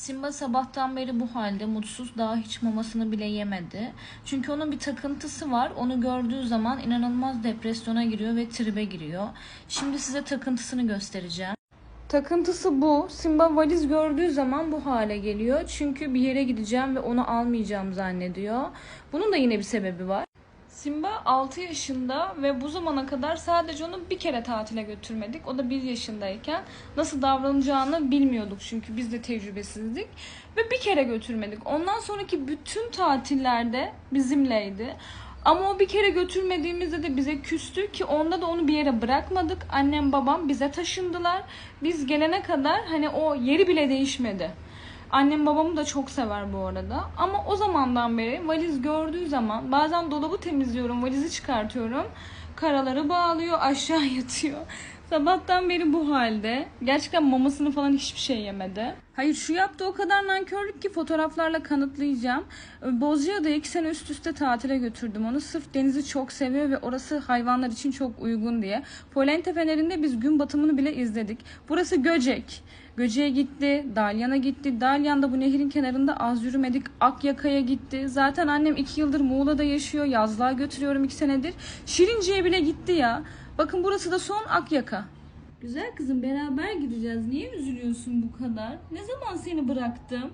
Simba sabahtan beri bu halde mutsuz daha hiç mamasını bile yemedi. Çünkü onun bir takıntısı var. Onu gördüğü zaman inanılmaz depresyona giriyor ve tribe giriyor. Şimdi size takıntısını göstereceğim. Takıntısı bu. Simba valiz gördüğü zaman bu hale geliyor. Çünkü bir yere gideceğim ve onu almayacağım zannediyor. Bunun da yine bir sebebi var. Simba 6 yaşında ve bu zamana kadar sadece onu bir kere tatile götürmedik. O da 1 yaşındayken nasıl davranacağını bilmiyorduk çünkü biz de tecrübesizdik. Ve bir kere götürmedik. Ondan sonraki bütün tatillerde bizimleydi. Ama o bir kere götürmediğimizde de bize küstü ki onda da onu bir yere bırakmadık. Annem babam bize taşındılar. Biz gelene kadar hani o yeri bile değişmedi. Annem babamı da çok sever bu arada. Ama o zamandan beri valiz gördüğü zaman bazen dolabı temizliyorum, valizi çıkartıyorum. Karaları bağlıyor, aşağı yatıyor. Sabahtan beri bu halde. Gerçekten mamasını falan hiçbir şey yemedi. Hayır şu yaptığı o kadar nankörlük ki fotoğraflarla kanıtlayacağım. Bozcaada'ya iki sene üst üste tatile götürdüm onu. Sırf denizi çok seviyor ve orası hayvanlar için çok uygun diye. Polente Feneri'nde biz gün batımını bile izledik. Burası Göcek. Göce'ye gitti, Dalyan'a gitti. Dalyan'da bu nehrin kenarında az yürümedik. Akyaka'ya gitti. Zaten annem iki yıldır Muğla'da yaşıyor. Yazlığa götürüyorum iki senedir. Şirince'ye bile gitti ya. Bakın burası da son Akyaka. Güzel kızım beraber gideceğiz. Niye üzülüyorsun bu kadar? Ne zaman seni bıraktım?